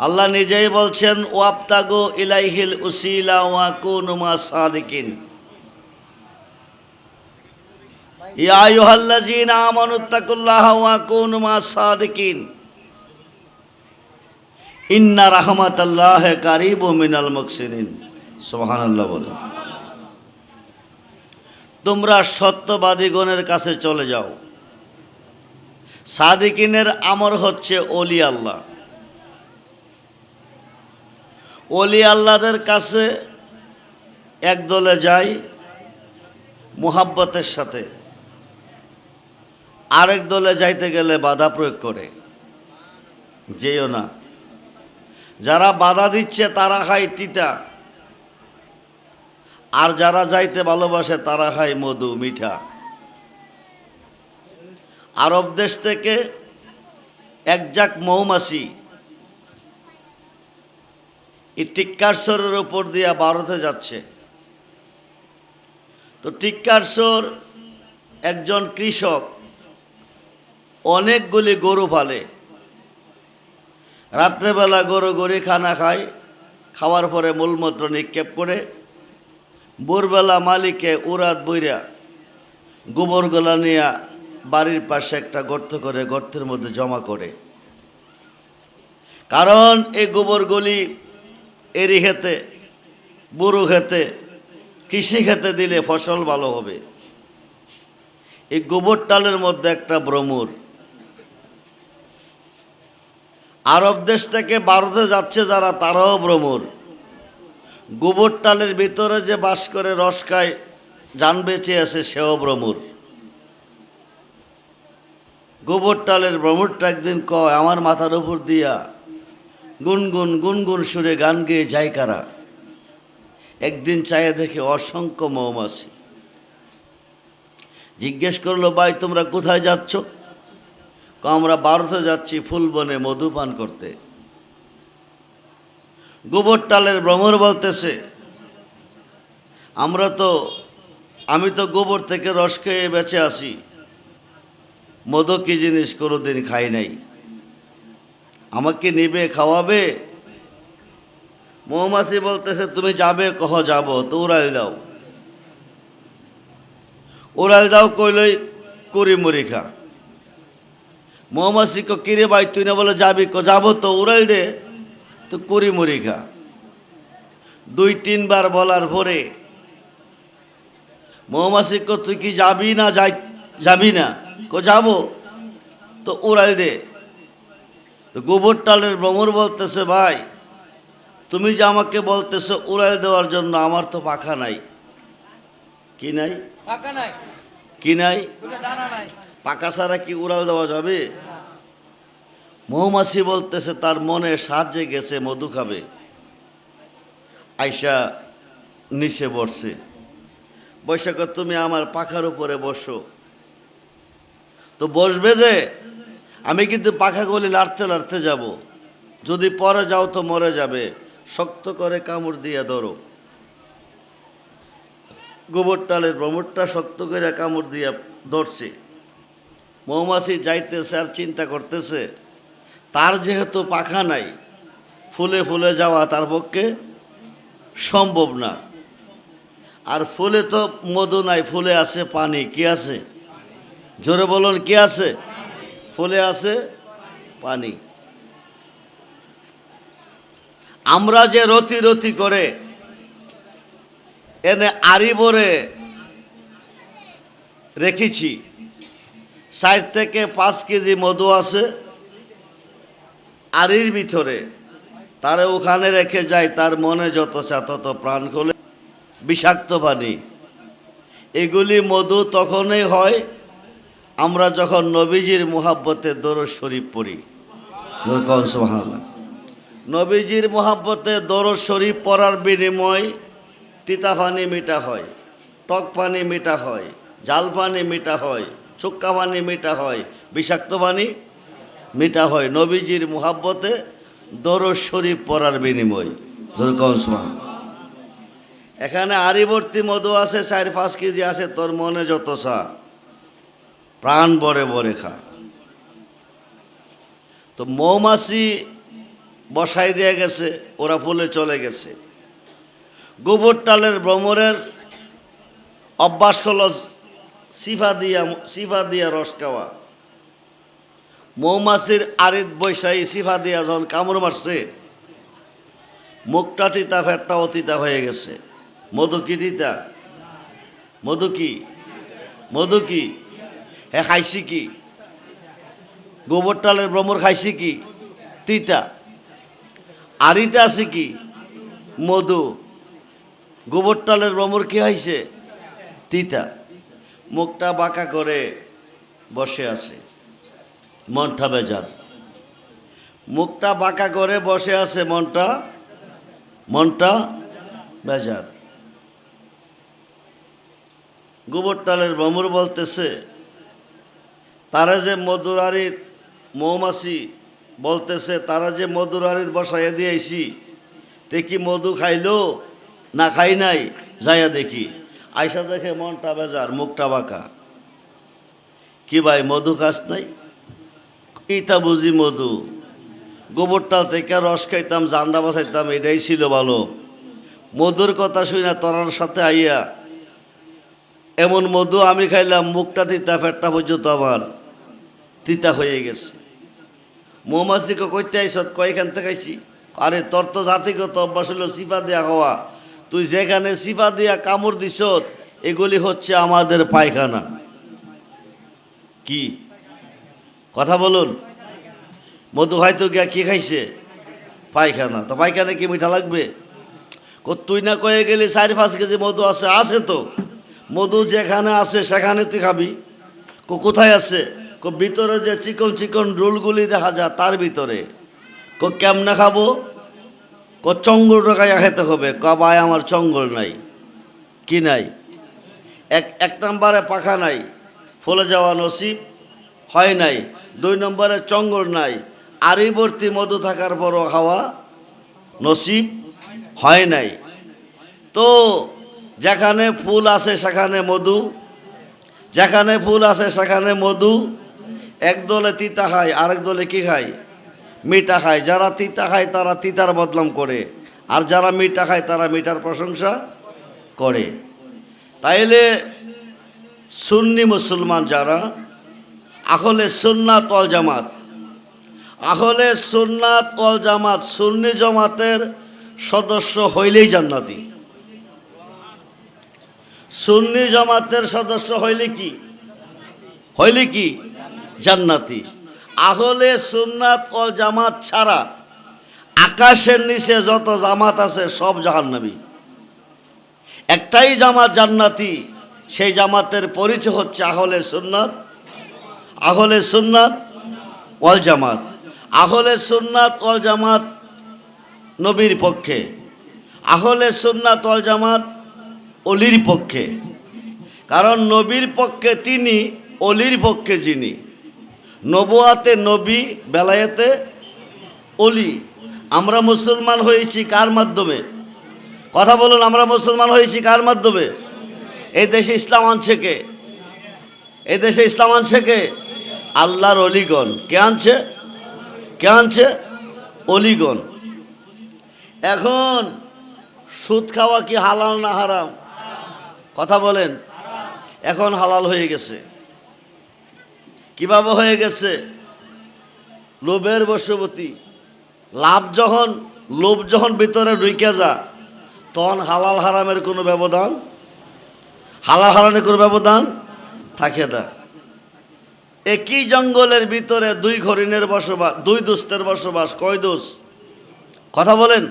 আল্লাহ নিজেই বলছেন ওয়াপ্তাগো ইলাইহিল উসিলা ওয়া কুনুমা সাদিকিন। ইয়া আইয়ুহাল্লাযীনা আমানুত্তাকুল্লাহা ওয়া কুনুমা সাদিকিন। ইন্না রাহমাতাল্লাহ কারিবু মিনাল মুহসিনিন সুবহানাল্লাহ বলে। তোমরা সত্যবাদীগণের কাছে চলে যাও। সাদিকিনের আমর হচ্ছে অলি আল্লাহ। অলি আল্লাহদের কাছে এক দলে যায় মুহাব্বতের সাথে। আরেক দলে যাইতে গেলে বাধা প্রয়োগ করে। যেও না। যারা বাধা দিচ্ছে তারা খায় তিতা। আর যারা যাইতে ভালোবাসে তারা খায় মধু, মিঠা। আরব দেশ থেকে এক জাক মৌমাছি এই টিক্কারসরের ওপর দিয়া ভারতে যাচ্ছে। তো টিক্কারসর একজন কৃষক, অনেকগুলি গরু পালে। রাত্রেবেলা গরু গড়ি খানা খায়, খাওয়ার পরে মূলমূত্র নিক্ষেপ করে। ভোরবেলা মালিকে উরাত বইরা গোবরগুলা নিয়ে বাড়ির পাশে একটা গর্ত করে, গর্তের মধ্যে জমা করে। কারণ এই গোবরগুলি এরি খেতে বুড়ো খেতে কৃষি খেতে দিলে ফসল ভালো হবে? এই গোবর টালের মধ্যে একটা ভ্রমর। আরব দেশ থেকে ভারতে যাচ্ছে যারা, তারাও ভ্রমর। গোবর টালের ভিতরে যে বাস করে, রস খায় যান বেঁচে আছে, সেও ভ্রমর। গোবর টালের ভ্রমরটা একদিন কয়, আমার মাথার উপর দিয়া গুনগুন গুনগুন সুরে গান গেয়ে যায় কারা? একদিন চায়ে দেখে অসংখ্য মৌমাছি। জিজ্ঞেস করল, ভাই, তোমরা কোথায় যাচ্ছ? আমরা ভারতে যাচ্ছি ফুলবনে মধুপান করতে। গোবর টালের ভ্রমর বলতেছে, আমরা তো, আমি তো গোবর থেকে রস খেয়ে বেঁচে আসি মধু কি জিনিস কোনোদিন খাই নাই? আমাকে নিবে, খাওয়াবে? মৌমাছি বলতেছে, তুমি যাবে, কহ যাব, তো উড়াল দাও। উড়াল দাও কইলই করি মুড়ি খা। মৌমাছি কো, কিরে ভাই, তুই না বলে যাবি? কো, যাব তো, উড়াল দে, তো করি মুড়ি খা। দুই, তিনবার বলার পরে মৌমাছি ক, তুই কি যাবি না, যাই, যাবি না? ক, যাব, তো উড়াল দে। তো গোবর টালের ভ্রমর বলতেছে ভাই তুমি যে আমাকে বলতেছো উড়াল দেওয়ার জন্য আমার তো পাখা নাই। কি নাই? পাখা নাই। কি নাই? পাকা ছাড়া কি উড়াল দেওয়া যাবে? মৌমাছি বলতেছে তার মনে সাহায্যে গেছে মধু খাবে। আয়সা নিচে বসছে। বৈশাখ তুমি আমার পাখার উপরে বসো। তো বসবে যে? আমি কিন্তু পাখাগুলি লাড়তে লাড়তে যাব। যদি পরে যাও তো মরে যাবে। শক্ত করে কামড় দিয়ে ধরো। গোবর টালের ভ্রমরটা শক্ত করে কামড় দিয়ে ধরছে। মৌমাছি যাইতেছে আর চিন্তা করতেছে, তার যেহেতু পাখা নাই, ফুলে ফুলে যাওয়া তার পক্ষে সম্ভব না। আর ফুলে তো মধু নাই, ফুলে আছে পানি, কি আছে? জোরে বলুন, কি আছে? ফুলে আছে পানি। আমরা যে রতি রতি করে এনে আড়ি ভরে রেখেছি, ষাট থেকে পাঁচ কেজি মধু আছে, আড়ির ভিতরে, তারে ওখানে রেখে যায় তার মনে যত চা তত প্রাণ খোলে। বিষাক্ত পানি। এগুলি মধু তখনই হয় আমরা যখন নবীজির মোহাব্বতে দরজ শরীফ পড়ি। নবীজির মোহাব্বতে দরজ শরীফ পড়ার বিনিময় তিতা পানি মিঠা হয় টক পানি মিঠা হয় জাল পানি মিঠা হয় চুক্কা পানি মিঠা হয় বিষাক্ত পানি মিঠা হয়। নবীজির মোহাব্বতে দরজ শরীফ পড়ার বিনিময়। এখানে আরিবর্তী মধু আছে চার পাঁচ কেজি আছে তোর মনে যত চা। প্রাণ বরে বরে খা। তো মৌমাছি বসাই দিয়ে গেছে, ওরা ফুলে চলে গেছে। গোবর টালের ভ্রমরের অভ্যাস হলো সিফা দিয়া সিফা দিয়া রস খাওয়া। মৌমাছির আরিত বৈশাহী সিফা দিয়া যখন কামড় মারছে, মুখটা তিতা, ফেটটা অতিতা হয়ে গেছে। মধু কি তিতা? মধু কি? মধু কি? হ্যাঁ খাইছি কি? গোবর টালের ভ্রমর খাইছি কি? তিতা। আরিতে আছে কি? মধু। গোবর টালের ভ্রমর কি হয়েছে তিতা। মুখটা বাঁকা করে বসে আছে। মনটা বেজার। মুখটা বাঁকা করে বসে আছে মনটা। মনটা বেজার। গোবর টালের ভ্রমর বলতেছে তারা যে মধুরারির মৌমাছি বলতেছে, তারা যে মধুরারির বসাইয়া দিয়েছি দেখি মধু খাইলো? না খাই নাই, যাইয়া দেখি। আয়সা দেখে মনটা বেজার, মুখটা বাঁকা। কি ভাই, মধু খাস নাই? ইটা বুঝি মধু। গোবরটাল থেকে রস খাইতাম, জান্ডা বাসাইতাম, এটাই ছিল ভালো। মধুর কথা শুই না তোরার সাথে আইয়া, এমন মধু আমি খাইলাম, মুখটা তিতা ফেটটা পর্যন্ত আমার। তিতা হয়ে গেছে। মৌমাছিকে কইতে আইসত কয়খান থেকে খাইছি আরে, তোর তো জাতিগত অভ্যাস হলো সিফা দেয়া হওয়া। তুই যেখানে সিফা দিয়া কামড় দিছত এগুলি হচ্ছে আমাদের পায়খানা। কি? কথা বলুন। মধু হয়তো গিয়া কি খাইছে? পায়খানা। তো পায়খানা কি মিঠা লাগবে? তুই না কয়ে গেলি চারি, পাঁচ কেজি মধু আছে আছে তো। মধু যেখানে আছে, সেখানে তুই খাবি। কোথায় আছে? ভিতরে যে চিকন চিকন রোলগুলি দেখা যায়, তার ভিতরে। কো কেমনে খাব? কো চঙ্গল টাকায় খেতে হবে। কবায় আমার চঙ্গল নাই। কি নাই? এক এক নম্বরে পাখা নাই। ফলে যাওয়া নসিব। হয় নাই। দুই নম্বরে চঙ্গল নাই। আরিবর্তী মধু থাকার পরও খাওয়া নসিব। হয় নাই। তো, যেখানে ফুল আছে সেখানে মধু। যেখানে ফুল আছে সেখানে মধু। এক দলে তিতা খায়, আরেক দলে কি খায়? মিঠা খায়। যারা তিতা খায়, তারা তিতার বদলাম করে। আর যারা মিঠা খায়, তারা মিঠার প্রশংসা করে। তাইলে সুন্নি মুসলমান যারা, আহলে সুন্নাত ওয়াল জামাত, আহলে সুন্নাত ওয়াল জামাত সুন্নি জামাতের সদস্য হইলেই জান্নাতি। সুন্নি জামাতের সদস্য হইলে কি? হইলে কি? জান্নাতি। আহলে সুন্নাত ও জামাত ছাড়া আকাশের নিচে যত জামাত আছে সব জাহান্নাবী একটাই জামাত জান্নাতি, সেই জামাতের পরিচয় হচ্ছে আহলে সুন্নাত আহলে সুন্নাত ওয়াল জামাত। আহলে সুন্নাত ওয়াল জামাত নবীর পক্ষে, আহলে সুন্নাত ওয়াল জামাত অলির পক্ষে। কারণ নবীর পক্ষে তিনি, অলির পক্ষে যিনি। নবুয়াতে নবী, বেলায়েতে অলি আমরা মুসলমান হয়েছি কার মাধ্যমে? কথা বলুন, আমরা মুসলমান হয়েছি কার মাধ্যমে? এই দেশে ইসলাম আনছে কে? এই দেশে ইসলাম আনছে কে? আল্লাহর অলিগণ। কে আনছে? কে আনছে? অলিগণ। এখন সুদ খাওয়া কি হালাল না হারাম? কথা বলেন। এখন হালাল হয়ে গেছে। কীভাবে হয়ে গেছে? লোভের বশবতী লাভ যখন, লোভ যখন ভিতরে ঢুকে যা, তখন হালাল হারামের কোনো ব্যবধান, হালাল হারামের কোনো ব্যবধান থাকে না। একই জঙ্গলের ভিতরে দুই হরিণের বসবাস, দুই দুস্তের বসবাস, কয় দোষ? কথা বলেন।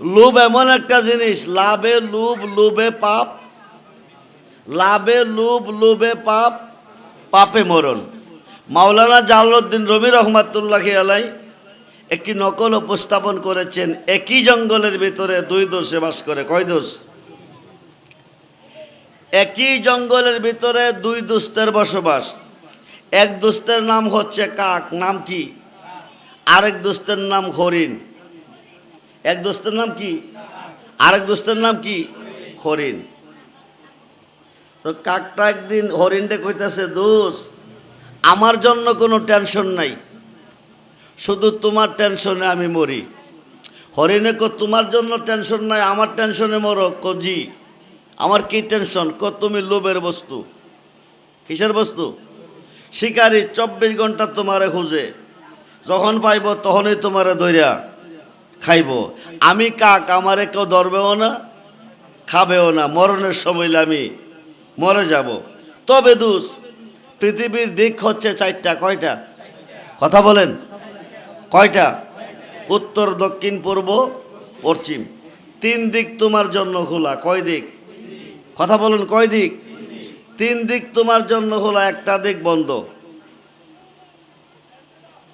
লোভ এমন একটা জিনিস, লাভে লোভ, লোভে পাপ, লাভে লোভ, লোভে পাপ, পাপে মরণ। মাওলানা জালালউদ্দিন রবি রহমাতুল্লাহ আলাই একটি নকল উপস্থাপন করেছেন, একই জঙ্গলের ভিতরে দুই দোষে বাস করে। কয় দোষ? একই জঙ্গলের ভিতরে দুই দুস্তের বসবাস। এক দুস্তের নাম হচ্ছে কাক, নাম কি? আরেক দুস্তের নাম হরিণ। এক দোস্তের নাম কি? আরেক দোস্তের নাম কি? হরিণ। তো কাকটা একদিন হরিণটা কইতেছে দোষ আমার জন্য কোনো টেনশন নাই। শুধু তোমার টেনশনে আমি মরি। হরিণে কো, তোমার জন্য টেনশন নাই, আমার টেনশনে মরো। কো, জি, আমার কি টেনশন? কো, তুমি লোভের বস্তু। কিসের বস্তু? শিকারি চব্বিশ ঘণ্টা তোমারে খুঁজে। যখন পাইব তখনই তোমারে ধইরা খাইব। আমি কাক, আমারে কেউ ধরবেও না, খাবেও না। মরণের সময় আমি মরে যাব। তবে দুস পৃথিবীর দিক হচ্ছে চারটা, কয়টা? কথা বলেন। কয়টা? উত্তর, দক্ষিণ, পূর্ব, পশ্চিম। তিন দিক তোমার জন্য খোলা। কয় দিক? কথা বলুন, কয় দিক? তিন দিক তোমার জন্য খোলা, একটা দিক বন্ধ।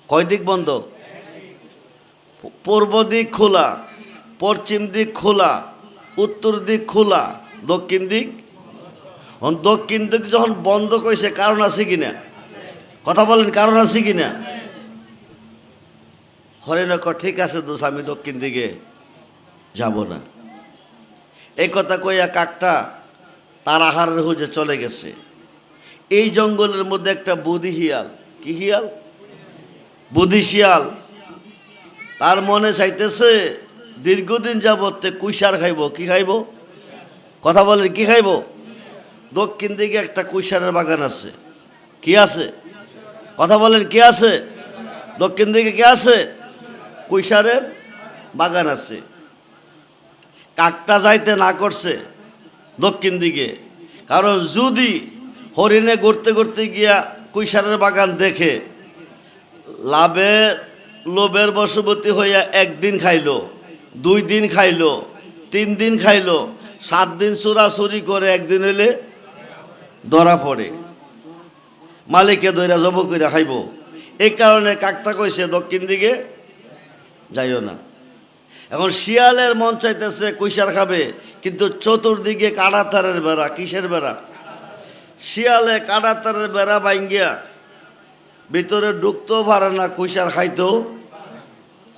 কয় দিক বন্ধ? পূর্ব দিক খোলা, পশ্চিম দিক খোলা, উত্তর দিক খোলা, দক্ষিণ দিক দক্ষিণ দিক যখন বন্ধ করেছে কারণ আছে কিনা? কথা বলেন, কারণ আছে কিনা? হরেন ক, ঠিক আছে দোষ আমি দক্ষিণ দিকে যাব না। এই কথা কইয়া কাকটা তার আহারের হুজে চলে গেছে। এই জঙ্গলের মধ্যে একটা বুধি হিয়াল কি হিয়াল বুধি শিয়াল। তার মনে চাইতেছে, দীর্ঘদিন যাবতে কুইসার খাইব, কি খাইব? কথা বলেন, কি খাইব? দক্ষিণ দিকে একটা কুইসারের বাগান আছে। কি আছে? কথা বলেন, কি আছে? দক্ষিণ দিকে কি আছে? কুইসারের বাগান আছে। কাকটা যাইতে না করছে দক্ষিণ দিকে। কারণ যদি হরিণে ঘুরতে ঘুরতে গিয়া কুইসারের বাগান দেখে লাভের লোভের বশবর্তী হইয়া একদিন খাইল, দুই দিন খাইল, তিন দিন খাইল, সাত দিন চুরাচুরি করে একদিন এলে ধরা পড়ে। মালিকে দইরা জব করে খাইব। এই কারণে কাকটা কইছে, দক্ষিণ দিকে যাইও না। এখন শিয়ালের মন চাইতেছে কুইসার খাবে। কিন্তু চতুর্দিকে কাড়াতারের বেড়া, কিসের বেড়া? শিয়ালে কাড়াতারের বেড়া বাইঙ্গিয়া ভিতরে ঢুকতেও পারে না কুইসার খাইতেও।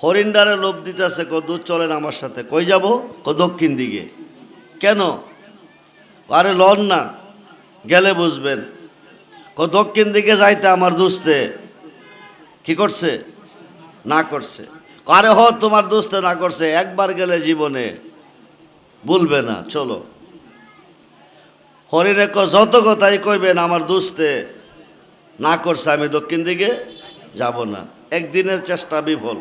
হরিণডারে লোভ দিতেছে, ক দুধ চলেন আমার সাথে, কই যাব? ক দক্ষিণ দিকে। কেন? আরে লন না। গেলে বুঝবেন। ক দক্ষিণ দিকে যাইতে আমার দুস্তে। কি করছে? না করছে। আরে হ, তোমার দোস্তে না করছে, একবার গেলে জীবনে। বলবে না, চলো। হরিণে ক যত কথাই কইবেন, আমার দোস্তে না করছে, আমি দক্ষিণ দিকে যাব না। একদিনের চেষ্টা বিফল।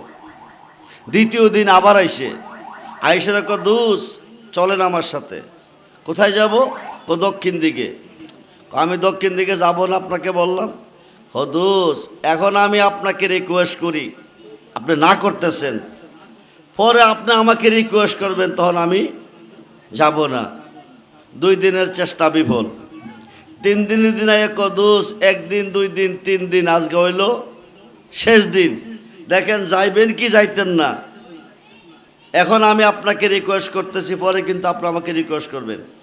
দ্বিতীয় দিন আবার আইসে। আইসে দেখো দোষ চলেন আমার সাথে। কোথায় যাব? ও দক্ষিণ দিকে। আমি দক্ষিণ দিকে যাব না আপনাকে বললাম। ও দুস এখন আমি আপনাকে রিকোয়েস্ট করি। আপনি না করতেছেন। পরে আপনি আমাকে রিকোয়েস্ট করবেন, তখন আমি যাব না। দুই দিনের চেষ্টা বিফল। তিন দিনের দিন এক দোষ একদিন, দুই দিন, তিন দিন, আজকে হইল শেষ দিন। দেখেন, যাইবেন কি যাইতেন না। এখন আমি আপনাকে রিকোয়েস্ট করতেছি, পরে কিন্তু আপনি আমাকে রিকোয়েস্ট করবেন।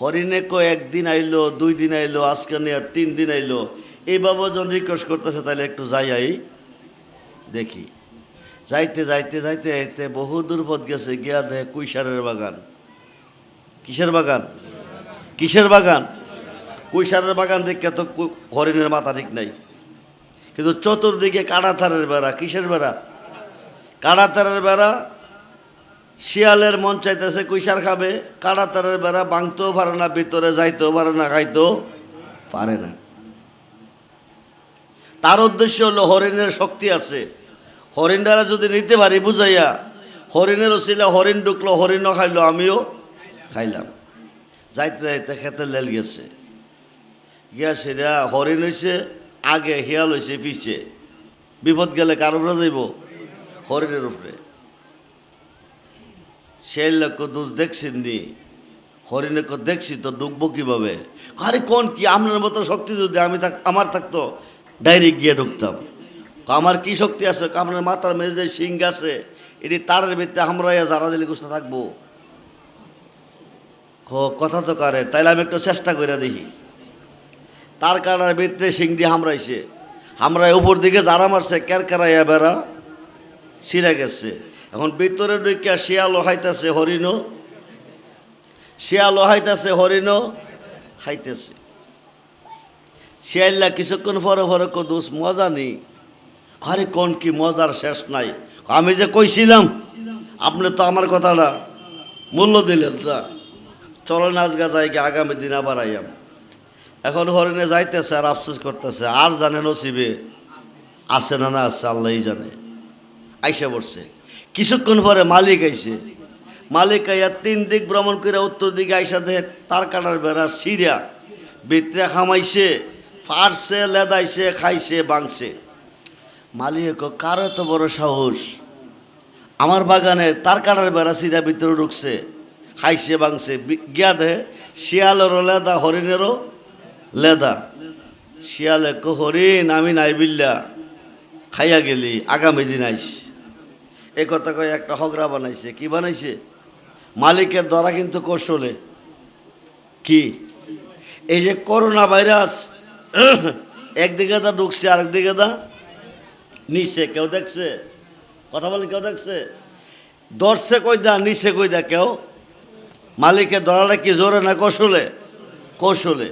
হরিণে কো একদিন আইলো, দুই দিন আইলো, আজকে নিয়ে তিন দিন আইলো। এইভাবে যখন রিকোয়েস্ট করতেছে তাহলে একটু যাই আই। দেখি। যাইতে যাইতে যাইতে যাইতে বহু দূরপথ গেছে, গিয়া দেয় কুইসারের বাগান। কিসের বাগান? কিসের বাগান? কুইসারের বাগান দেখে তো হরিণের মাথা ঠিক নাই। কিন্তু চতুর্দিকে কাড়াতারের বেড়া, কিসের বেড়া? কাড়াতারের বেড়া শিয়ালের মন চাইতেছে কুইসার খাবে কাড়াতারের বেড়া ভাঙতেও পারে না, ভিতরে যাইতেও পারে না, খাইতেও পারে না। তার উদ্দেশ্য হলো হরিণের শক্তি আছে। হরিণটারা যদি নিতে পারি বুঝাইয়া, হরিণের ছিল হরিণ ঢুকলো, হরিণও খাইলো, আমিও খাইলাম। যাইতে যাইতে খেতে লেল গেছে। গিয়া সেরা হরিণ হয়েছে আগে হিয়াল হয়েছে পিছে। বিপদ গেলে কার উপরে যাইব? হরিণের উপরে। সেই লোক দোষ দেখছেন নি হরিণে দেখছি তো ডুববো কীভাবে আরে কোন কি আপনার মতো শক্তি যদি আমি থাক আমার থাকতো ডাইরেক্ট গিয়ে ঢুকতাম আমার কি শক্তি আছে আপনার মাথার মেজে সিং আছে এটি তারের ভিত্তে আমরা যারা দিলে গুছতে থাকব কথা তো কারে তাইলে আমি একটু চেষ্টা করে দেখি তার কারণে ভিতরে দিয়ে হামড়াইছে হামড়ায় উপর দিকে যারা মারছে কেরকেরাইয়া বেড়া ছিঁড়ে গেছে এখন ভিতরে ঢুকিয়া শিয়াল হাইতেছে হরিণও শিয়াল হাইতেছে হরিণও খাইতেছে। শিয়াল্লা কিছুক্ষণ পরে পরে কদুস মজা নেই। আরে কোন কি মজার শেষ নাই। আমি যে কইছিলাম, আপনি তো আমার কথাটা মূল্য দিলেন না। চলেন আজগা যাইকে আগামী দিন আবার আইয়াম। এখন হরিণে যাইতেছে আর আফসোস করতেছে, আর জানে নসিবে আসে না না আসছে আল্লাহই জানে। আইসা পড়ছে। কিছুক্ষণ পরে মালিক আইছে। মালিক আইয়া তিন দিক ভ্রমণ করে উত্তর দিকে আইসা দেখে তার কাটার বেড়া সিরিয়া। ভিতরে খামাইছে, ফাড়ছে, লেদাইছে, খাইছে বাংছে মালিক কার এত বড় সাহস? আমার বাগানে তার কাটার বেড়া সিরিয়া ভিতরে ঢুকছে, খাইছে বাংছে গিয়া দে শিয়ালেরও লেদা, হরিণেরও লেদা। শিয়ালে কো, হরিণ, আমি নাই বিল্লা, খাইয়া গেলি, আগামী দিন আইস। এই কথা কয়ে একটা হগরা বানাইছে। কি বানাইছে? মালিকের দ্বারা কিন্তু কৌশলে। কি? এই যে করোনা ভাইরাস, একদিকে দা ঢুকছে, আরেকদিকে দা নিচে। কেউ দেখছে? কথা বলে কেউ দেখছে? দর্শে কই দা নিচে কই দা কেউ? মালিকের ধরাটা কি জোরে না কৌশলে? কৌশলে।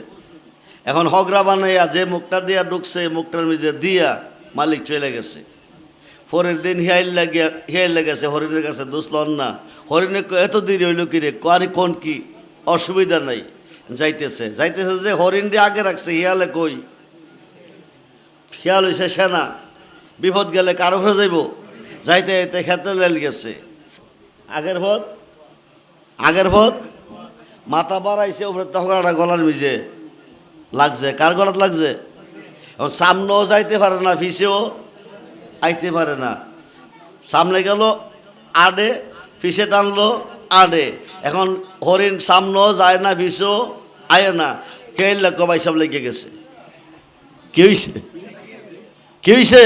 এখন হগরা বানাইয়া যে মুখটা দিয়া ঢুকছে মুখটার মিজে দিয়া মালিক চলে গেছে। পরের দিন হিয়াইল লাগিয়া, হিয়াইল লেগেছে হরিণের কাছে দুসলন না। হরিণে এত দেরি হইল কি রে? কারি কোন কি? অসুবিধা নাই। যাইতেছে। যাইতেছে যে হরিণ দিয়ে আগে রাখছে, হিয়ালে কই? হিয়াল হইছে সেনা। বিপদ গেলে কারও হয়ে যাইব? যাইতে যাইতে খেতে লেল গেছে। আগের ভোট আগের ভোট মাথা বাড়াইছে উপরে তখনটা গলার মিজে। লাগছে। কার গলাত লাগছে? সামনেও যাইতে পারে না ফিসেও আইতে পারে না। সামনে গেল, আডে ফিসে টানলো, আডে। এখন হরিণ সামনেও যায় না ফিসেও আয় না। কেইলা কবাই সব লেগে গেছে? কি হইছে? কি হইছে?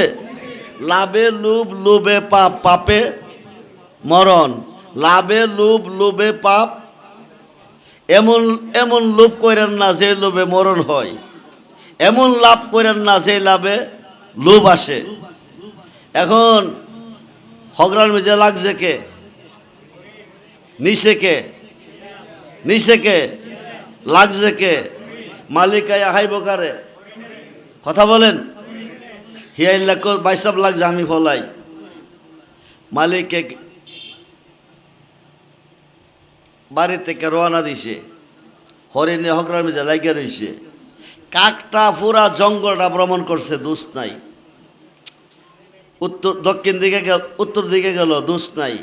লাভে লুব লোভে পাপ, পাপে মরণ। লাভে লোভ, লোভে পাপ, এমন এমন লোভ করেন না যে লোভে মরণ হয়। এমন লাভ করেন না যে লাভে লোভ আসে। এখন হগরান মেজে লাগছে কে? নিচে কে? নিচে কে? লাগছে কে? মালিক আয়া হাইব কারে? কথা বলেন। হিয়াইল্লা বাইসাব লাগছে, আমি ফলাই। মালিককে বাড়ি থেকে রওনা দিছে। হরিণে হকরার মেজে লাগিয়ে রয়েছে কাকটা পুরা জঙ্গলটা ভ্রমণ করছে দোষ নাই। উত্তর, দক্ষিণ দিকে গেল, উত্তর দিকে গেল, দোষ নাই।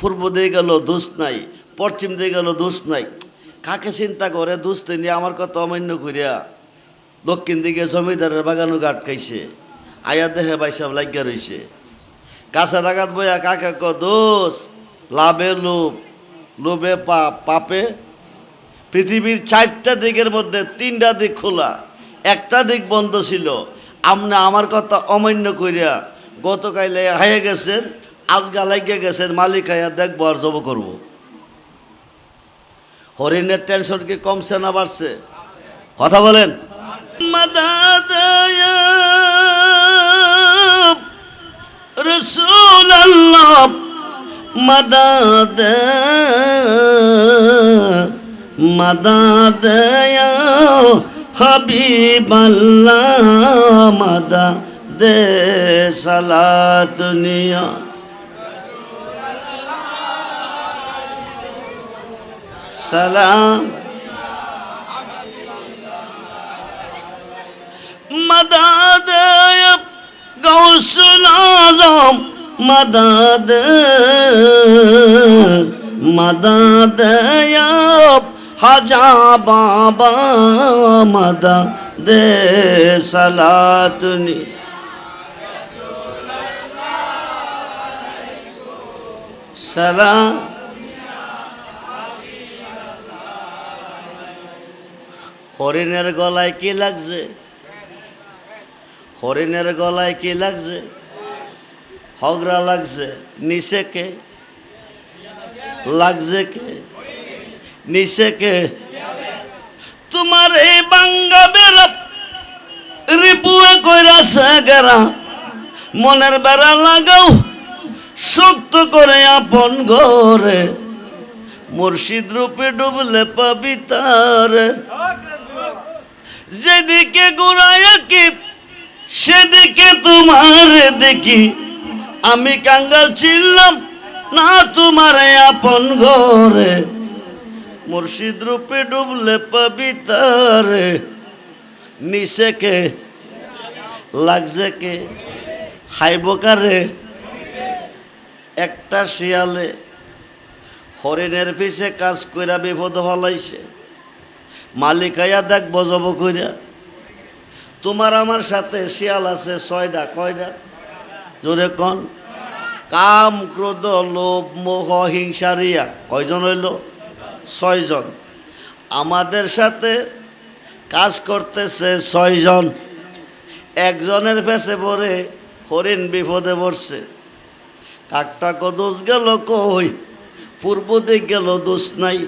পূর্ব দিকে গেল, দোষ নাই। পশ্চিম দিকে গেল, দোষ নাই। কাকে চিন্তা করে? দোষ নিয়ে আমার কথা অমান্য করিয়া দক্ষিণ দিকে জমিদারের বাগানও গাট খাইছে। আয়া দেহে বাইসাব লাগিয়া রইছে। কাছে রাগাত বইয়া কাকে ক দোষ, লাভে লোভ, লোভে পাপ, পাপে। পৃথিবীর চারটা দিকের মধ্যে তিনটা দিক খোলা। একটা দিক বন্ধ ছিল। আপনি আমার কথা অমান্য করিয়া গতকালে হাইয়ে গেছেন আজগা লাগিয়ে গেছেন, মালিক হাইয়া দেখব আর জব করব। হরিণের টেনশন কি কমছে না বাড়ছে? কথা বলেন। আল্লাহ মদদ মদদ হাবিবাল্লাহ মদদ সালাত নিয়া সালাম মদদ গৌসুল আজম মদদ মদদ হাজা বাবা মদদ সালাতনি সালাম। হরিণের গলায় কি লাগছে? হরিণের গলায় কি লাগছে? হগরা লাগছে। নিচে কে? লাগছে কে? নিচে কে? তোমার এই বাঙ্গা বেড়া রিপুয়া কইরাছে গেরা মনের বেড়া লাগাও। শক্ত করে আপন ঘরে, মুর্শিদ রূপে ডুবলে পাবি তার। যেদিকে ঘুরায় কি সেদিকে তোমার দেখি। আমি কাঙ্গাল ছিলাম না তোমার আপন ঘরে, মুর্শিদ রূপে ডুবলে পবিতারে নিচে কে, লাগছে কে হাইবকারে একটা শিয়ালে হরিণের পিছে কাজ কইরা বিপদ ফলাইছে মালিক আয়া দেখ বজব কইরা। তোমার আমার সাথে শিয়াল আছে ছয়টা কয়টা জোরে কন। কাম, ক্রোধ, লোভ, মোহ হিংসারিয়া কয়জন হইল? ছয়জন। আমাদের সাথে কাজ করতেছে ছয়জন। একজনের পেছে পড়ে হরিণ বিপদে পড়ছে। কাকটা কদোষ গেল কই? পূর্ব দিক গেল দোষ নাই,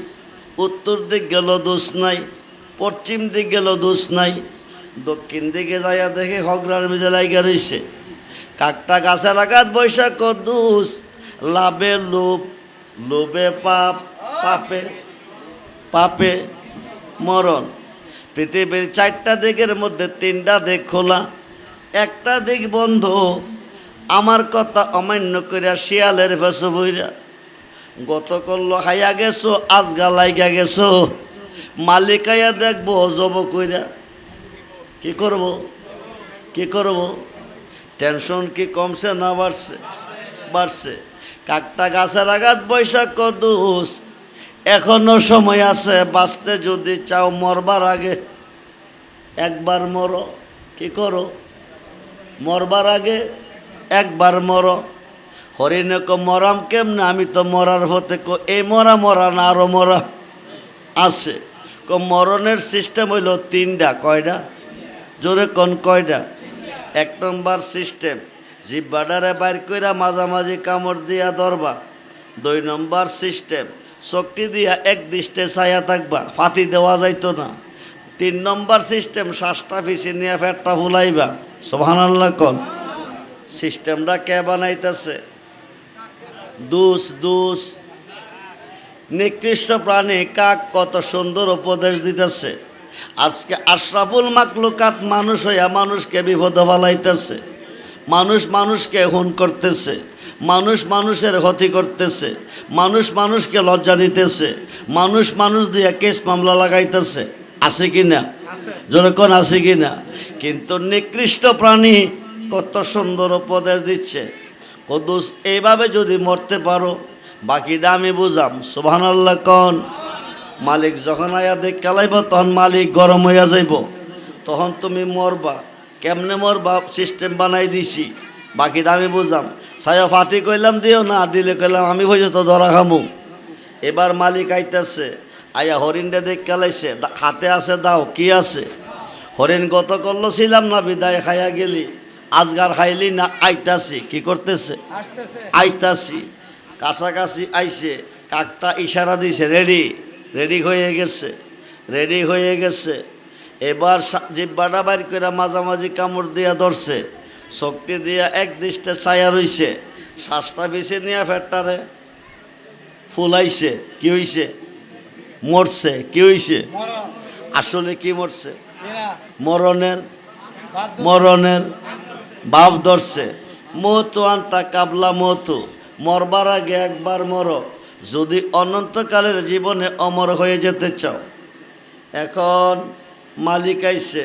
উত্তর দিক গেল দোষ নাই, পশ্চিম দিক গেল দোষ নাই। দক্ষিণ দিকে যাইয়া দেখে হগরার মিজে লাইগা রইছে। কাকটা গাছের আঘাত বৈশাখ কদুস, লাভে লোভ, লোভে পাপ, পাপে পাপে মরণ। পৃথিবীর চারটা দিকের মধ্যে তিনটা দিক খোলা, একটা দিক বন্ধ। আমার কথা অমান্য করিয়া শিয়ালের ভেসে বইরা গত করল হাইয়া গেছো, আজগা লাইগা গেছো। মালিক আইয়া দেখব, জব কইরা। কি করব? কি করব? টেনশন কি কমছে না বাড়ছে? বাড়ছে। কাকটা গাছের আঘাত, বৈশাখ কদুস এখনও সময় আছে, বাঁচতে যদি চাও মরবার আগে একবার মরো। কি করো? মরবার আগে একবার মরো। হরিণে ক মরাম কেমনে? আমি তো মরার হতে ক, এই মরা মরা না, আরও মরা আছে। ক মরণের সিস্টেম হইল তিনটা, কয়টা? জোরে কোন কয়টা? এক নম্বর সিস্টেম জিব্বাডারে বাইর কইরা মাঝামাঝি কামড় দিয়া ধরবা। দুই নম্বর সিস্টেম শক্তি দিয়া এক দৃষ্টে ছায়া থাকবা, ফাতি দেওয়া যাইতো না। তিন নম্বর সিস্টেম শ্বাসটা ফিসি নিয়ে ফেটটা ফুলাইবা। সোহানাল্লাহ কন। সিস্টেমটা কে বানাইতেছে? দুস দুস। নিকৃষ্ট প্রাণী কাক কত সুন্দর উপদেশ দিতেছে। আজকে আশরাফুল মাকলুকাত মানুষ হইয়া মানুষকে বিপদ ফালাইতেছে। মানুষ মানুষকে হুন করতেছে। মানুষ মানুষের ক্ষতি করতেছে। মানুষ মানুষকে লজ্জা দিতেছে। মানুষ মানুষ দিয়ে কেস মামলা লাগাইতেছে। আছে কি না যখন আছে কি না কিন্তু নিকৃষ্ট প্রাণী কত সুন্দর উপদেশ দিচ্ছে। কদুস এইভাবে যদি মরতে পারো, বাকিটা আমি বুঝাম। সুবহান আল্লাহ কন? মালিক যখন আয়া দেখ খেলাইব, তখন মালিক গরম হইয়া যাইব। তখন তুমি মরবা। কেমনে মরবা? সিস্টেম বানাই দিছি। বাকিটা আমি বুঝাম। সায়া ফাতি কইলাম, দিও না, দিলে কইলাম, আমি হয়ে তো ধরা খামু। এবার মালিক আইতেছে, আয়া হরিণটা দেখ খেলাইছে, দা- হাতে আছে, দাও, কি আছে? হরিণ গত করল, ছিলাম না, বিদায় খাইয়া গেলি। আজগার হাইলি না আইতাছি কি করতেছে? আইতাছি কাছাকাছি আইছে কাকটা ইশারা দিছে রেডি রেডি হয়ে গেছে রেডি হয়ে গেছে। এবার জিব্বাটা বাইর করে মাঝামাঝি কামড় দিয়া ধরছে শক্তি দিয়া এক দৃষ্টে ছায়া রইছে শ্বাসটা বেছে নিয়ে ফেটটারে ফুলাইছে কি হইছে? মরছে কি হইছে? আসলে কি মরছে? মরণের মরণের বাপ ধরছে, মতো আনতা কাবলা মতো, মরবার আগে একবার মর, যদি অনন্তকালের জীবনে অমর হয়ে যেতে চাও। এখন মালিক আইছে,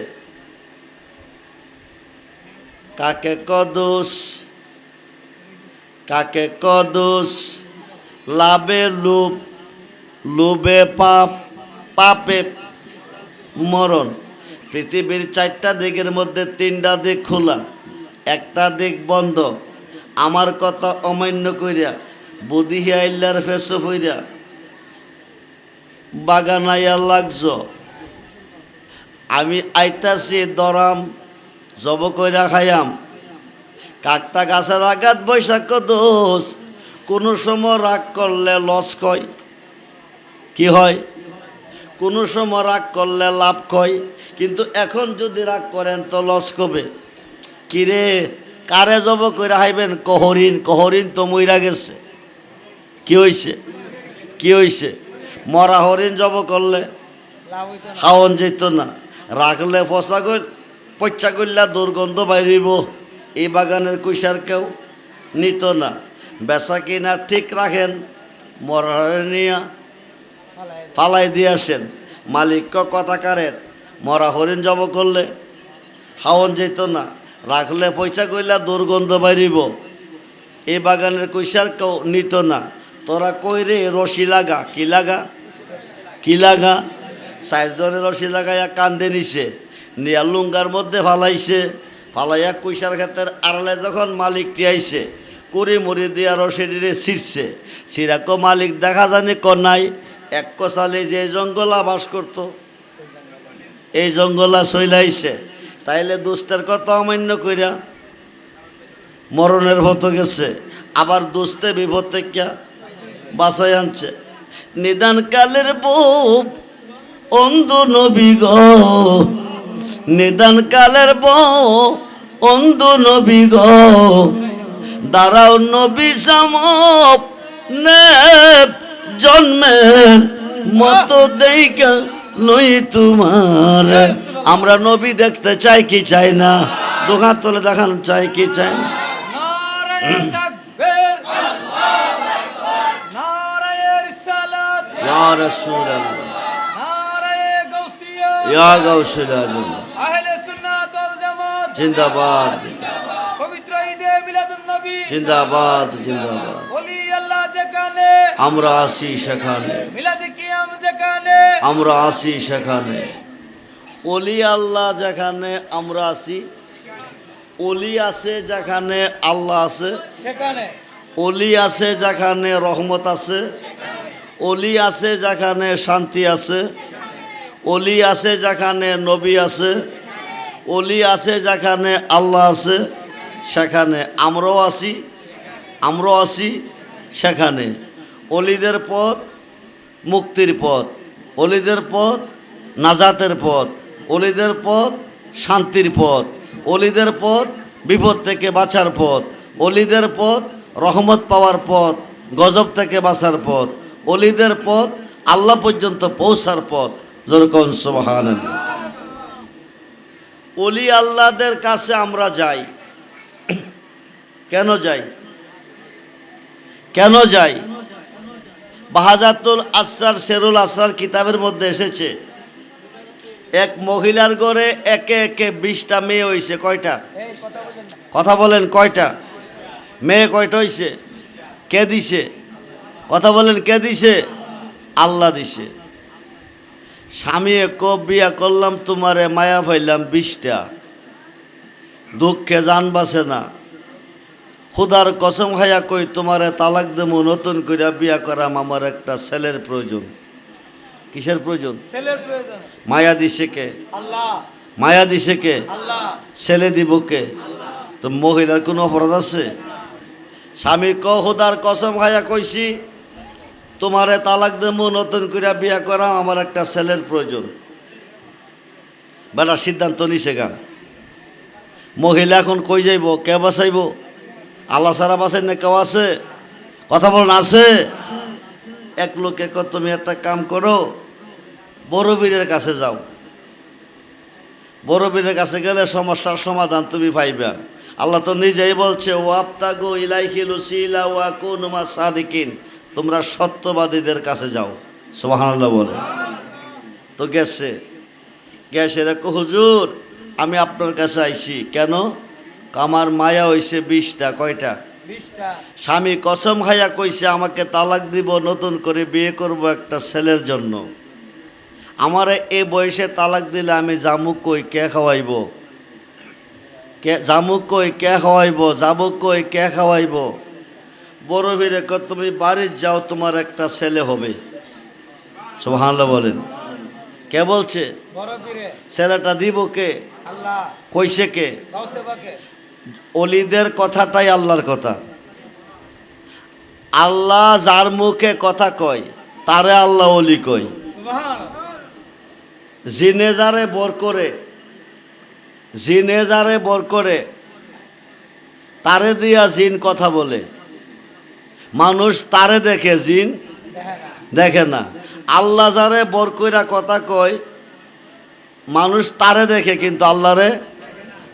কাকে কদোষ কাকে কদোষ, লাভে লোভ, লোভে পাপ, পাপে মরণ। পৃথিবীর চারটা দিকের মধ্যে তিনটা দিক খোলা। একটা দিক বন্ধ। আমার কথা অমান্য কইরা বুদিহি আইল্লার ফেসো হইরা বাগানাইয়া লাগছ। আমি আইতাছি, দরাম, জব কইরা খাইয়াম। কাকটা গাছের আঘাত, বৈশাখ দোষ। কোনো সময় রাগ করলে লস কয়। কি হয়? কোনো সময় রাগ করলে লাভ কয়। কিন্তু এখন যদি রাগ করেন তো লস কবে? কিরে? কারে জব করে হাইবেন? কহরিন কহরিন তো মইরা গেছে। কি হইছে? কি হইছে? মরা হরিণ জব করলে খাওয়ন যেত না। রাখলে ফসা কর পচ্চা করলে দুর্গন্ধ বাইরিব এই বাগানের কুইসার কেউ নিত না। বেচা কিনা ঠিক রাখেন মরারে নিয়ে ফালাই দিয়ে আসেন। মালিক কথা কারের মরা হরিণ জব করলে হাওন যেত না। রাখলে পয়সা কইলা দুর্গন্ধ বাইরিব। এই বাগানের কইসার কেউ নিত না। তোরা কই রে, রশি লাগা? কি লাগা? কি লাগা? চারজনের রশি লাগাইয়া কান্দে নিছে। নিয়া লুঙ্গার মধ্যে ফালাইছে। ফালাইয়া কইসার ক্ষেত্রে আড়ালে যখন মালিক আইছে কুড়ি মুড়ি দিয়া রশিডিরে ছিঁড়ছে। ছিঁড়াকো মালিক দেখা জানি কনাই এক কষালে যে জঙ্গলা বাস করতো, এই জঙ্গলা সইলাইছে। তাইলে দুস্তের কথা অমান্য কইরা মরণের হতো গেছে। আবার দুস্তে বিপদ থেকে বাসায় আনছে। নিদান কালের বউ অন্ধ নবী গ। নিদান কালের অন্ধ নবী গ। দাঁড়াও নবী সামপ নে জন্মের মতো দেইকা লই তোমার। আমরা নবী দেখতে চাই কি চাই না? দোকান তোলে দেখান চাই কি চাই না? জিন্দাবাদ। জিন্দাবাদ জিন্দাবাদ। আমরা আসি সেখানে। আমরা আসি সেখানে। অলি আল্লাহ যেখানে আমরা আছি অলি আছে যেখানে আল্লাহ আছে সেখানে। অলি আছে যেখানে রহমত আছে অলি আছে যেখানে শান্তি আছে অলি আছে যেখানে নবী আছে অলি আছে যেখানে আল্লাহ আছে সেখানে আমরাও আছি আমরাও আছি সেখানে। অলিদের পথ মুক্তির পথ অলিদের পথ নাজাতের পথ। অলিদের পথ শান্তির পথ। অলিদের পথ বিপদ থেকে বাঁচার পথ। অলিদের পথ রহমত পাওয়ার পথ, গজব থেকে বাঁচার পথ। অলিদের পথ আল্লাহ পর্যন্ত পৌঁছার পথ। যেরকম সোহান অলি আল্লাহদের কাছে আমরা যাই। কেন যাই? কেন যাই? বাহাজাতুল আসরার সেরুল আসরার কিতাবের মধ্যে এসেছে। এক মহিলার ঘরে একে একে বিশটা মেয়ে হইছে কয়টা? কথা বলেন কয়টা? মেয়ে কয়টা হইছে? কে দিছে? কথা বলেন কে দিছে? আল্লাহ দিছে। স্বামী এক বিয়া করলাম তোমারে মায়া পাইলাম বিশটা। দুঃখে জান বাসে না। খুদার কসম খাইয়া কই তোমারে তালাক দেবো নতুন কইরা বিয়া করাম আমার একটা ছেলের প্রয়োজন। কিসের প্রয়োজন? প্রয়োজন। মায়া দিছে কে? মায়া দিছে কে? ছেলে দিব কে? তো মহিলার কোনো অপরাধ আছে? স্বামী ক হুদার কসম খাইয়া কইছি তোমারে তালাক দেবো নতুন করে বিয়া করা আমার একটা ছেলের প্রয়োজন। বেটা সিদ্ধান্ত নিছে গান মহিলা এখন কই যাইব? কে বাঁচাইব? আল্লাহ সারা বাঁচাই না কেউ আছে? কথা বলেন আছে? এক লোকে তুমি একটা কাম করো বড় বীরের কাছে যাও। বড় বীরের কাছে গেলে সমস্যার সমাধান তুমি পাইবা। আল্লাহ তো নিজেই বলছে ও আপ্তাগো ইলাইহিল উসিলা ওয়া কুনুমা সাদিকিন। তোমরা সত্যবাদীদের কাছে যাও। সুবহানাল্লাহ বলে। তো গেছে। গেছে দেখো হুজুর আমি আপনার কাছে আইছি। কেন? আমার মায়া হইছে বিশটা কয়টা? স্বামী কসম খাইয়া কইছে আমাকে তালাক দিব নতুন করে বিয়ে করব একটা ছেলের জন্য। আমার এই বয়সে তালাক দিলে আমি জামুক কই কে খাওয়াইব? কে জামুক কই কে খাওয়াইব? জামুক কই কে খাওয়াইব? বড় কত তুমি বাড়ির যাও তোমার একটা ছেলে হবে। সোহানলা বলেন। কে বলছে? ছেলেটা দিব কে? আল্লাহ। কইছে কে? অলিদের কথাটাই আল্লাহর কথা। আল্লাহ যার মুখে কথা কয় তারে আল্লাহ অলি কয়। জিনে যারে বর করে জিনে যারে বর করে তারে দিয়া জিন কথা বলে। মানুষ তারে দেখে, জিন দেখে না। আল্লাহ যারে বর কইরা কথা কয়, মানুষ তারে দেখে, কিন্তু আল্লাহরে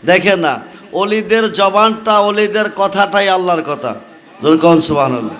দেখে না। অলিদের জবানটা, অলিদের কথাটাই আল্লাহর কথা। যেরকম সুবহানাল্লাহ।